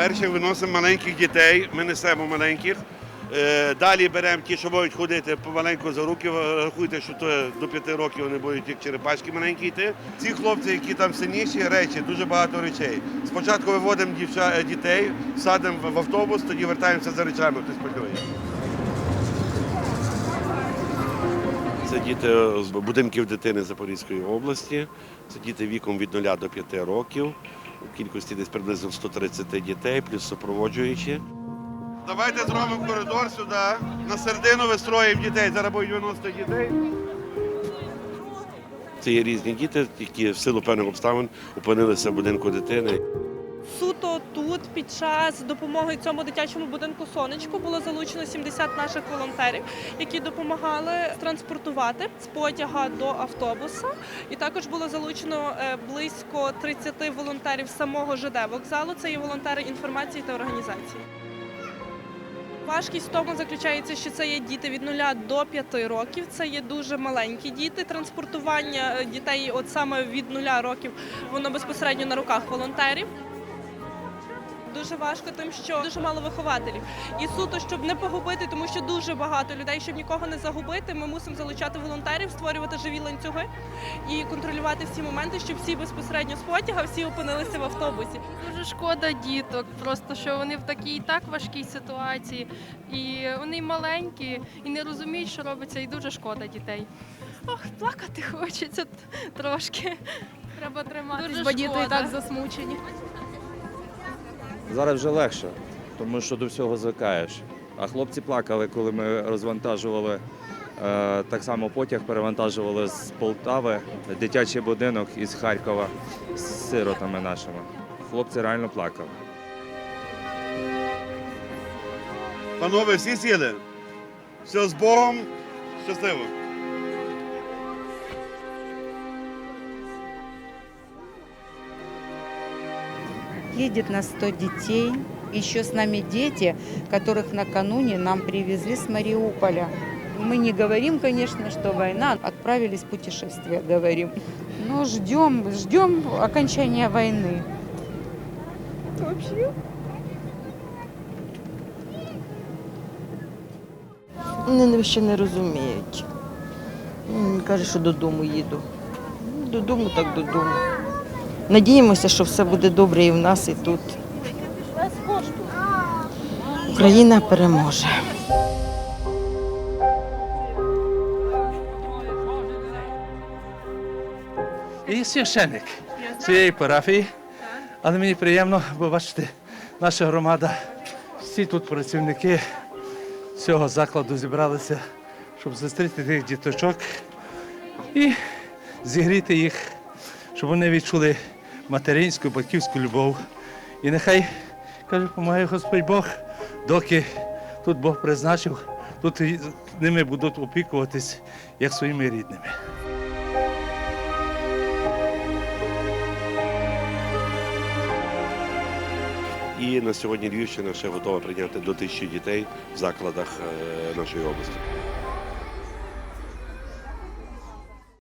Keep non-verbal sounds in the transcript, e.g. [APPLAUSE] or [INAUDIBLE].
Перше виносимо маленьких дітей, ми несемо маленьких. Е, Далі беремо ті, що можуть ходити помаленьку за руки. Рахуйте, що то до п'яти років вони будуть як черепашки маленькі йти. Ці хлопці, які там сильніші, речі, дуже багато речей. Спочатку виводимо дівча, е, дітей, садимо в автобус, тоді вертаємося за речами, хтось полює. Це діти з будинків дитини Запорізької області. Це діти віком від 0 до 5 років. У кількості десь приблизно 130 дітей, плюс супроводжуючі. Давайте зробимо коридор сюди. На середину вистроїмо дітей. Зараз буде 90 дітей. Це є різні діти, які в силу певних обставин опинилися в будинку дитини. Суто тут під час допомоги цьому дитячому будинку сонечко було залучено 70 наших волонтерів, які допомагали транспортувати з потяга до автобуса. І також було залучено е, близько 30 волонтерів самого ЖД вокзалу. Це є волонтери інформації та організації. Важкість в тому заключається, що це є діти від 0 до 5 років. Це є дуже маленькі діти. Транспортування е, дітей, от саме від 0 років, воно безпосередньо на руках волонтерів. Дуже важко тим, що дуже мало вихователів. І суто, щоб не погубити, тому що дуже багато людей, щоб нікого не загубити, ми мусимо залучати волонтерів, створювати живі ланцюги і контролювати всі моменти, щоб всі безпосередньо з потяга всі опинилися в автобусі. Дуже шкода діток, просто що вони в такій і так важкій ситуації, і вони маленькі і не розуміють, що робиться, і дуже шкода дітей. Ох, плакати [LAUGHS] хочеться трошки. Треба триматись, Дуже бо діти і так засмучені. Зараз вже легше, тому що до всього звикаєш. А хлопці плакали, коли ми розвантажували е, так само потяг, перевантажували з Полтави, дитячий будинок із Харкова з сиротами нашими. Хлопці реально плакали. Панове, всі сіли. Все з Богом. Щасливо. едет на 100 детей. Еще с нами дети, которых накануне нам привезли с Мариуполя. Мы не говорим, конечно, что война. Отправились в путешествие, говорим. Но ждем, ждем окончания войны. Вообще. Вони ще не розуміють. Він каже, що додому їду. Ну, Додому так додому. Надіємося, що все буде добре і в нас, і тут. Україна переможе. і священик цієї парафії. Але мені приємно, бо бачите, наша громада, всі тут працівники цього закладу зібралися, щоб зустріти тих діточок і зігріти їх, щоб вони відчули материнську, батьківську любов. І нехай, каже, помагає Господь Бог, доки тут Бог призначив, тут ними будуть опікуватись як своїми рідними. І на сьогодні Львівщина ще готова прийняти до тисячі дітей в закладах е, нашої області.